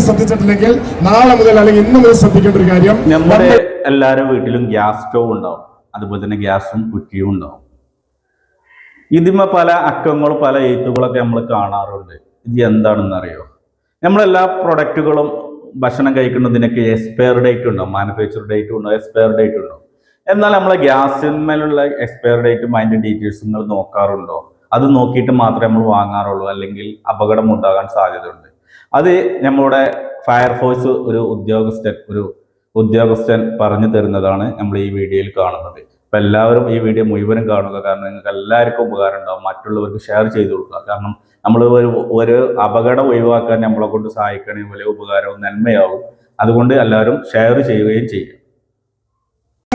ശ്രദ്ധിച്ചിട്ടില്ലെങ്കിൽ നാളെ മുതൽ അല്ലെങ്കിൽ ഇന്ന് മുതൽ ശ്രദ്ധിക്കേണ്ട ഒരു കാര്യം നമ്മുടെ എല്ലാവരും വീട്ടിലും ഗ്യാസ് സ്റ്റോവ് ഉണ്ടാവും. അതുപോലെ തന്നെ ഗ്യാസും കുറ്റിയും ഉണ്ടാവും. ഇതിമ്മ പല അക്കങ്ങളും പല എഴുത്തുകളൊക്കെ നമ്മൾ കാണാറുണ്ട്. ഇത് എന്താണെന്ന് അറിയോ നമ്മളെല്ലാ പ്രൊഡക്റ്റുകളും ഭക്ഷണം കഴിക്കുന്നതിനൊക്കെ എക്സ്പയർ ഡേറ്റ് ഉണ്ടാവും മാനുഫാക്ചർ ഡേറ്റ് ഉണ്ടാവും എക്സ്പയർ ഡേറ്റ് ഉണ്ടാവും എന്നാൽ നമ്മളെ ഗ്യാസിന്മേലുള്ള എക്സ്പയർ ഡേറ്റും അതിന്റെ ഡീറ്റെയിൽസും നിങ്ങൾ നോക്കാറുണ്ടോ? അത് നോക്കിയിട്ട് മാത്രമേ നമ്മൾ വാങ്ങാറുള്ളൂ. അല്ലെങ്കിൽ അപകടം ഉണ്ടാകാൻ സാധ്യതയുണ്ട്. അത് നമ്മളുടെ ഫയർഫോഴ്സ് ഒരു ഉദ്യോഗസ്ഥൻ ഒരു ഉദ്യോഗസ്ഥൻ പറഞ്ഞു തരുന്നതാണ് നമ്മൾ ഈ വീഡിയോയിൽ കാണുന്നത്. അപ്പം എല്ലാവരും ഈ വീഡിയോ മുഴുവനും കാണുക. കാരണം നിങ്ങൾക്ക് എല്ലാവർക്കും ഉപകാരം ഉണ്ടാവും മറ്റുള്ളവർക്ക് ഷെയർ ചെയ്ത് കൊടുക്കുക. കാരണം നമ്മൾ ഒരു ഒരു അപകടം ഒഴിവാക്കാൻ നമ്മളെ കൊണ്ട് സഹായിക്കണേ വലിയ ഉപകാരവും നന്മയാവും. അതുകൊണ്ട് എല്ലാവരും ഷെയർ ചെയ്യുകയും ചെയ്യുക.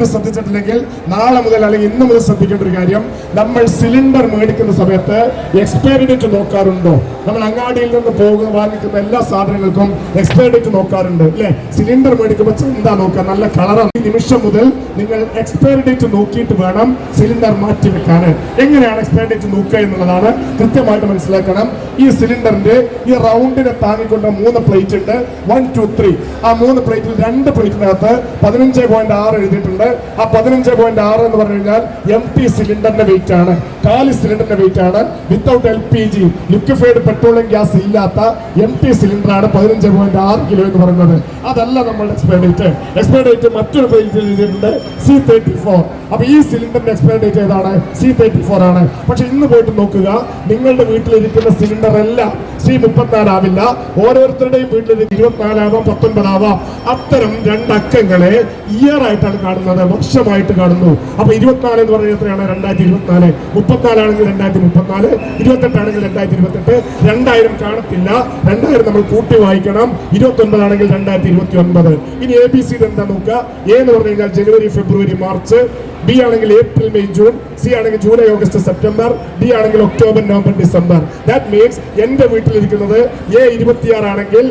ശ്രദ്ധിച്ചിട്ടില്ലെങ്കിൽ നാളെ മുതൽ അല്ലെങ്കിൽ ഇന്ന് മുതൽ ശ്രദ്ധിക്കേണ്ട ഒരു കാര്യം നമ്മൾ സിലിണ്ടർ മേടിക്കുന്ന സമയത്ത് എക്സ്പയറി ഡേറ്റ് നോക്കാറുണ്ടോ? നമ്മൾ അങ്ങാടിയിൽ നിന്ന് പോകുന്ന വാങ്ങിക്കുന്ന എല്ലാ സാധനങ്ങൾക്കും എക്സ്പയറി ഡേറ്റ് നോക്കാറുണ്ട് അല്ലെ? സിലിണ്ടർ മേടിക്കുമ്പോൾ എന്താ നോക്കുക? നല്ല കളറാണ് ഈ നിമിഷം മുതൽ നിങ്ങൾ എക്സ്പയറി ഡേറ്റ് നോക്കിയിട്ട് വേണം സിലിണ്ടർ മാറ്റി വെക്കാൻ എങ്ങനെയാണ് എക്സ്പയറി ഡേറ്റ് നോക്കുക എന്നുള്ളതാണ് കൃത്യമായിട്ട് മനസ്സിലാക്കണം. ഈ സിലിണ്ടറിന്റെ ഈ റൗണ്ടിനെ താങ്ങിക്കൊണ്ട് മൂന്ന് പ്ലേറ്റ് ഉണ്ട്. വൺ ടു ത്രീ ആ മൂന്ന് പ്ലേറ്റിൽ രണ്ട് പ്ലേറ്റിനകത്ത് പതിനഞ്ച് പോയിന്റ് ആറ് എഴുതിയിട്ടുണ്ട്. ആ പതിനഞ്ച് പോയിന്റ് ആറ് എന്ന് പറഞ്ഞു കഴിഞ്ഞാൽ എം പി സിലിണ്ടറിന്റെ വെയിറ്റ് ആണ്. കാലി സിലിണ്ടറിന്റെ വെയിറ്റ് ആണ്. Without L P G liquefied petroleum gas ഇല്ലാത്ത എം പി സിലിണ്ടർ ആണ് പതിനഞ്ച് പോയിന്റ് ആറ് കിലോ എന്ന് പറയുന്നത്. അതല്ല നമ്മളുടെ എക്സ്പയർ ഡേറ്റ് എക്സ്പയർ ഡേറ്റ് മറ്റൊരു ചെയ്തിട്ടുണ്ട് സി തേർട്ടി ഫോർ അപ്പൊ ഈ സിലിണ്ടറിന്റെ എക്സ്പയർ ഡേറ്റ് ഏതാണ്? സി തേർട്ടി ഫോർ ആണ്. പക്ഷെ ഇന്ന് പോയിട്ട് നോക്കുക. നിങ്ങളുടെ വീട്ടിലിരിക്കുന്ന സിലിണ്ടർ എല്ലാം സി മുപ്പത്തിനാലാവില്ല ഓരോരുത്തരുടെയും വീട്ടിലിരിക്കുന്ന ഇരുപത്തിനാലാവാം പത്തൊൻപതാവാം അത്തരം രണ്ടക്കങ്ങളെ ഇയർ ആയിട്ടാണ് കാണുന്നത്. വർഷമായിട്ട് കാണുന്നു. അപ്പൊ ഇരുപത്തിനാല് എന്ന് പറയുന്നത് എത്രയാണ്? രണ്ടായിരത്തി ഇരുപത്തിനാല് മുപ്പത്തിനാലാണെങ്കിൽ രണ്ടായിരത്തി മുപ്പത്തിനാല് ഇരുപത്തെട്ടാണെങ്കിൽ രണ്ടായിരത്തി ഇരുപത്തെട്ട് രണ്ടായിരം കാണത്തില്ല. രണ്ടായിരം നമ്മൾ കൂട്ടി വായിക്കണം. ഇരുപത്തി ഒൻപതാണെങ്കിൽ രണ്ടായിരത്തി ഇരുപത്തി ഒൻപത് ഇനി എ ബി സി എന്താ നോക്കുക? എന്ന് പറഞ്ഞു കഴിഞ്ഞാൽ ജനുവരി ഫെബ്രുവരി മാർച്ച്. ബി ആണെങ്കിൽ ഏപ്രിൽ മെയ് ജൂൺ സി ആണെങ്കിൽ ജൂലൈ ഓഗസ്റ്റ് സെപ്റ്റംബർ ഡി ആണെങ്കിൽ October November December. That means എന്റെ വീട്ടിലിരിക്കുന്നത് എ ഇരുപത്തിയാറ് ആണെങ്കിൽ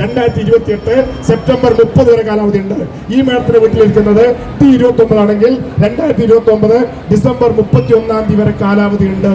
രണ്ടായിരത്തി ഇരുപത്തി എട്ട് സെപ്റ്റംബർ മുപ്പത് വരെ കാലാവധി ഉണ്ട് ഈ മാഡത്തിന്റെ വീട്ടിലിരിക്കുന്നത് ഡി ഇരുപത്തി ഒമ്പത് ആണെങ്കിൽ രണ്ടായിരത്തി ഇരുപത്തി ഒമ്പത് ഡിസംബർ മുപ്പത്തി ഒന്നാം തീയതി വരെ കാലാവധി ഉണ്ട്